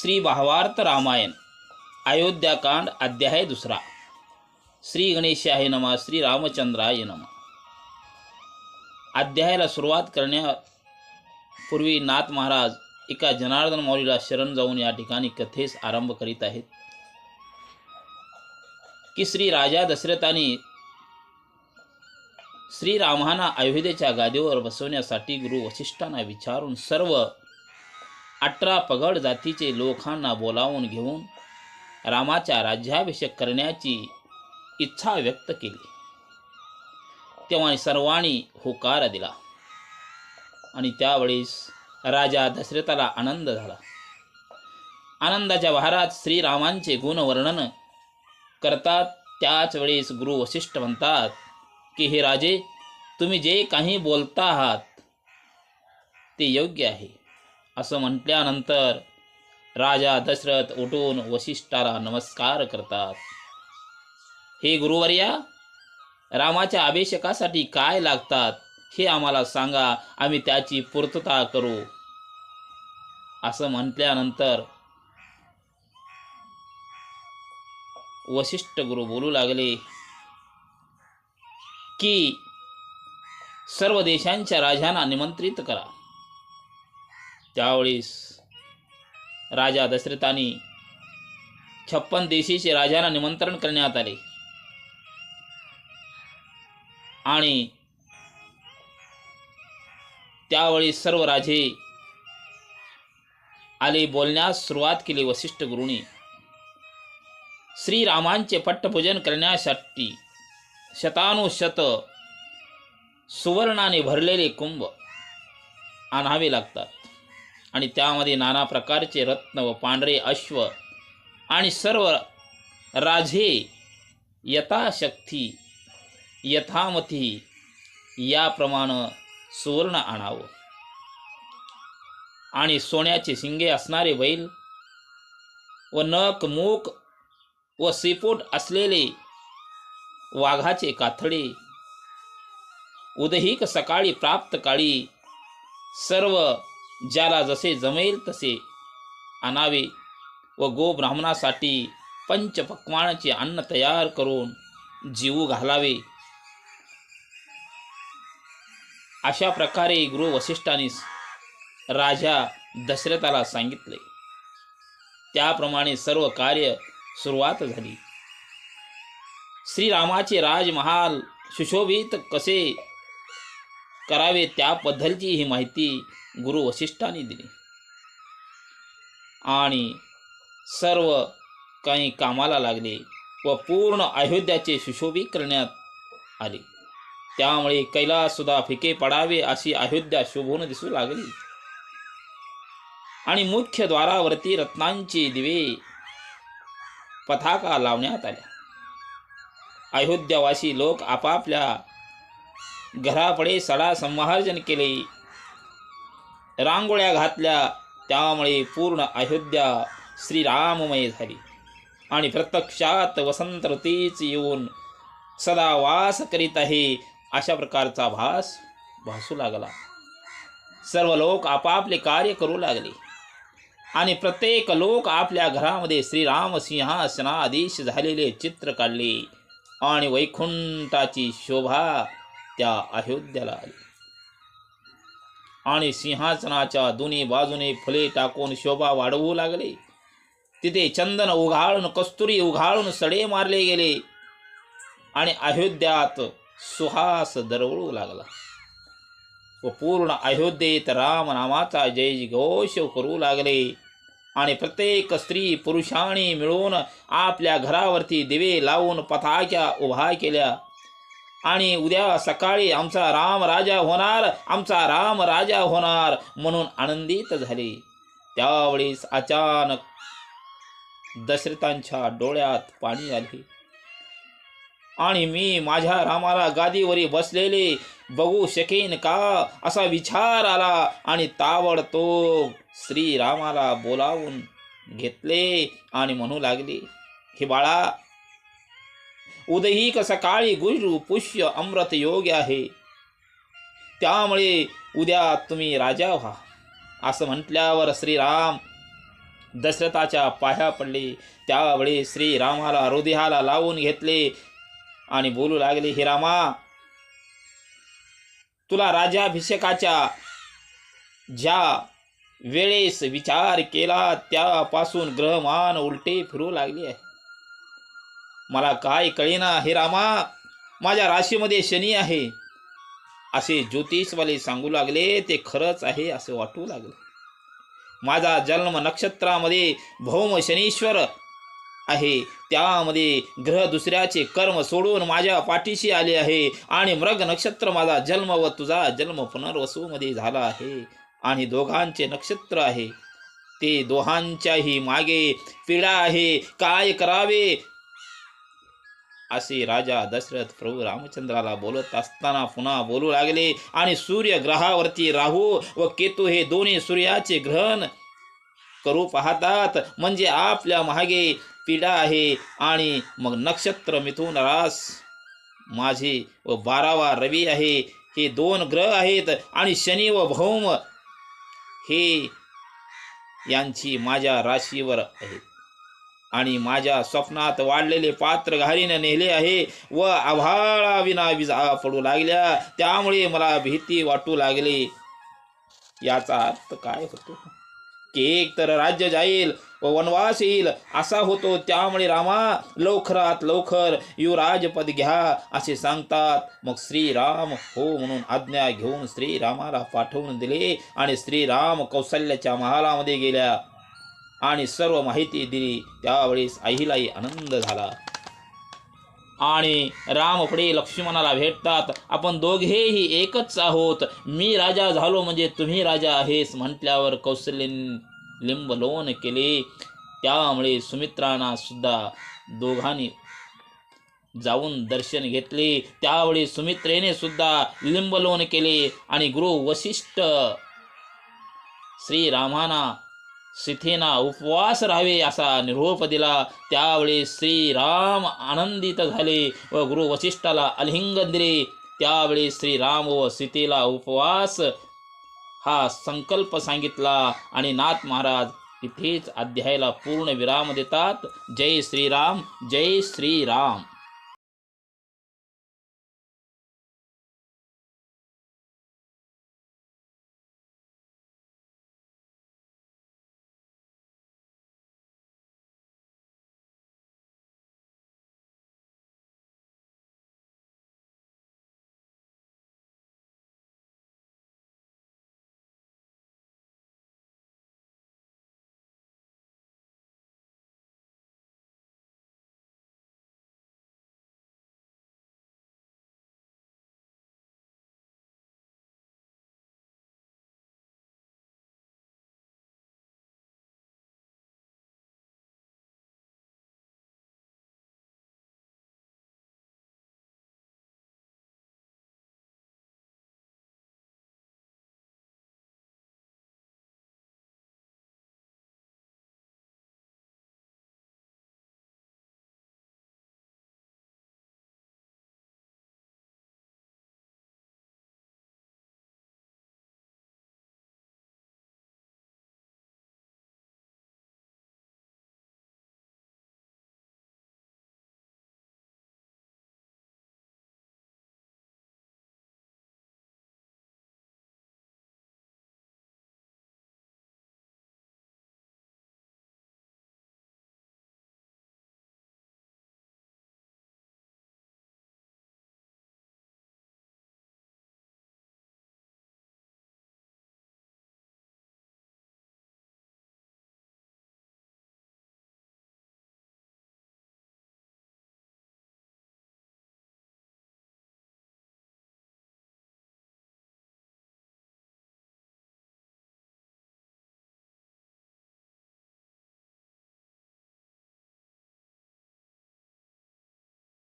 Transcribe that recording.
श्री भावार्थ रामायण अयोध्याकांड अध्याय दुसरा. श्री गणेशाय नमा श्री रामचंद्राय नम. अध्यायाला सुरुवात करण्यापूर्वी नाथ महाराज एका जनार्दन मौलीला शरण जाऊन या ठिकाणी कथेस आरंभ करीत आहेत. की श्री राजा दशरथाने श्रीरामांना अयोध्येच्या गादीवर बसवण्यासाठी गुरु वसिष्ठांना विचारून सर्व अठरा पगड जातीचे लोकांना बोलावून घेऊन रामाच्या राज्याभिषेक करण्याची इच्छा व्यक्त केली. तेव्हा सर्वांनी होकार दिला आणि त्यावेळेस राजा दशरथाला आनंद झाला. आनंदाच्या भारात श्रीरामांचे गुणवर्णन करतात. त्याच वेळेस गुरु वशिष्ठ म्हणतात की हे राजे तुम्ही जे काही बोलता आहात ते योग्य आहे. असं म्हटल्यानंतर राजा दशरथ उठून वशिष्ठाला नमस्कार करतात. हे गुरुवर्या रामाच्या अभिषेकासाठी काय लागतात हे आम्हाला सांगा आम्ही त्याची पूर्तता करू. असं म्हटल्यानंतर वशिष्ठ गुरु बोलू लागले की सर्व देशांच्या राजांना निमंत्रित करा. त्यावेळेस राजा दशरथाने छप्पन देशीचे राजांना निमंत्रण करण्यात आले. आणि त्यावेळी सर्व राजे आले बोलण्यास सुरुवात केली वसिष्ठ गुरुनी. श्रीरामांचे पट्टपूजन करण्यासाठी शतानुशत सुवर्णाने भरलेले कुंभ आणावे लागतात. आणि त्यामध्ये नाना प्रकारचे रत्न व पांढरे अश्व आणि सर्व राजे यथाशक्ती यथामती याप्रमाणे सुवर्ण आणावं. आणि सोन्याचे शिंगे असणारे बैल व नख मूक व सिपोट असलेले वाघाचे काथडे उदहिक सकाळी प्राप्त काळी सर्व ज्याला जसे जमेल तसे आणावे व गो ब्राह्मणासाठी पंचपक्वानाचे अन्न तयार करून जीवू घालावे. अशा प्रकारे गुरु वसिष्ठांनी राजा दशरथाला सांगितले. त्याप्रमाणे सर्व कार्य सुरुवात झाली. श्रीरामाचे राजमहाल सुशोभित कसे करावे त्याबद्दलची ही माहिती गुरु वशिष्ठाने दिली. आणि सर्व काही कामाला लागले व पूर्ण अयोध्याचे सुशोभित करण्यात आले. त्यामुळे कैलास सुद्धा फिके पडावे अशी अयोध्या शोभून दिसू लागली. आणि मुख्य द्वारावरती रत्नांचे दिवे पताका लावण्यात आल्या. अयोध्यावासी लोक आपापल्या घरापडे सडा संहार्जन केले. रांगोळ्या घातल्या त्यामुळे पूर्ण अयोध्या श्रीराममय झाली. आणि प्रत्यक्षात वसंत ऋतीच येऊन सदा वास करीत आहे अशा प्रकारचा भास भासू लागला. सर्व लोक आपापले कार्य करू लागले. आणि प्रत्येक लोक आपल्या घरामध्ये श्रीराम सिंहासनाधीश झालेले चित्र काढले आणि वैकुंठाची शोभा त्या अयोध्याला आली. आणि सिंहासनाच्या दोन्ही बाजूने फुले टाकून शोभा वाढवू लागले. तिथे चंदन उघाळून कस्तुरी उघाळून सडे मारले गेले आणि अयोध्यात सुहास दरवळू लागला. व पूर्ण अयोध्येत राम नामाचा जय घोष करू लागले आणि प्रत्येक स्त्री पुरुषाने मिळून आपल्या घरावरती दिवे लावून पताक्या उभा केल्या. आणि उद्या सकाळी आमचा राम राजा होणार आमचा राम राजा होणार म्हणून आनंदित झाले. त्यावेळेस अचानक दशरथांच्या डोळ्यात पाणी आले. आणि मी माझ्या रामाला गादीवरी बसलेले बघू शकेन का? असा विचार आला आणि ताबडतोब श्रीरामाला बोलावून घेतले आणि म्हणू लागले हे बाळा उदयिक सकाळी गुरु पुष्य अमृत योग्य आहे. त्यामुळे उद्या तुम्ही राजा व्हा. असं म्हटल्यावर श्रीराम दशरथाच्या पाया पडले. त्यावेळी श्रीरामाला हृदयाला लावून घेतले आणि बोलू लागले हे रामा तुला राजाभिषेकाच्या ज्या वेळेस विचार केला त्यापासून ग्रहमान उलटे फिरू लागले आहे. मला काय कळेना हे रामा माझ्या राशीमध्ये शनी आहे. असे ज्योतिषवाले सांगू लागले ते खरंच आहे असे वाटू लागले. माझा जन्म नक्षत्रामध्ये भौम शनीश्वर आहे. त्यामध्ये ग्रह दुसऱ्याचे कर्म सोडून माझ्या पाठीशी आले आहे आणि मृग नक्षत्र माझा जन्म व तुझा जन्म पुनर्वसूमध्ये झाला आहे. आणि दोघांचे नक्षत्र आहे. ते दोहांच्याही मागे पीडा आहे. काय करावे? असे राजा दशरथ प्रभू रामचंद्राला बोलत असताना पुन्हा बोलू लागले आणि सूर्य ग्रहावरती राहू व केतू हे दोन्ही सूर्याचे ग्रहण करू पाहतात. म्हणजे आपल्या मागे पीडा आहे आणि मग नक्षत्र मिथून रास माझे व बारावा रवी आहे. हे दोन ग्रह आहेत आणि शनी व भौम हे यांची माझ्या राशीवर आहेत. आणि माझ्या स्वप्नात वाढलेले पात्र घारीने नेले आहे व आभाळा विना विजा पडू लागल्या. त्यामुळे मला भीती वाटू लागली. याचा अर्थ काय होतो? की एक तर राज्य जाईल व वनवास येईल असा होतो. त्यामुळे रामा लवकरात लवकर युवराजपद घ्या असे सांगतात. मग श्रीराम हो म्हणून आज्ञा घेऊन श्रीरामाला पाठवून दिले आणि श्रीराम कौशल्याच्या महालामध्ये गेल्या. आणि सर्व माहिती दिली. त्यावेळेस आईलाही आनंद झाला. आणि राम पुढे लक्ष्मणाला भेटतात. आपण दोघेही एकच आहोत. मी राजा झालो म्हणजे तुम्ही राजा आहेस म्हटल्यावर कौशल्यन लिंबलोन केले. त्यामुळे सुमित्रांना सुद्धा दोघांनी जाऊन दर्शन घेतले. त्यावेळी सुमित्रेने सुद्धा लिंबलोन केले. आणि गुरु वशिष्ठ श्रीरामाना सीथेना उपवास राहावे असा निरोप दिला. त्यावेळी श्रीराम आनंदित झाले व गुरु वशिष्ठाला अलिंगन दिले. त्यावेळी श्रीराम व सीतेला उपवास हा संकल्प सांगितला आणि नाथ महाराज इथेच अध्यायाला पूर्ण विराम देतात. जय श्रीराम जय श्रीराम.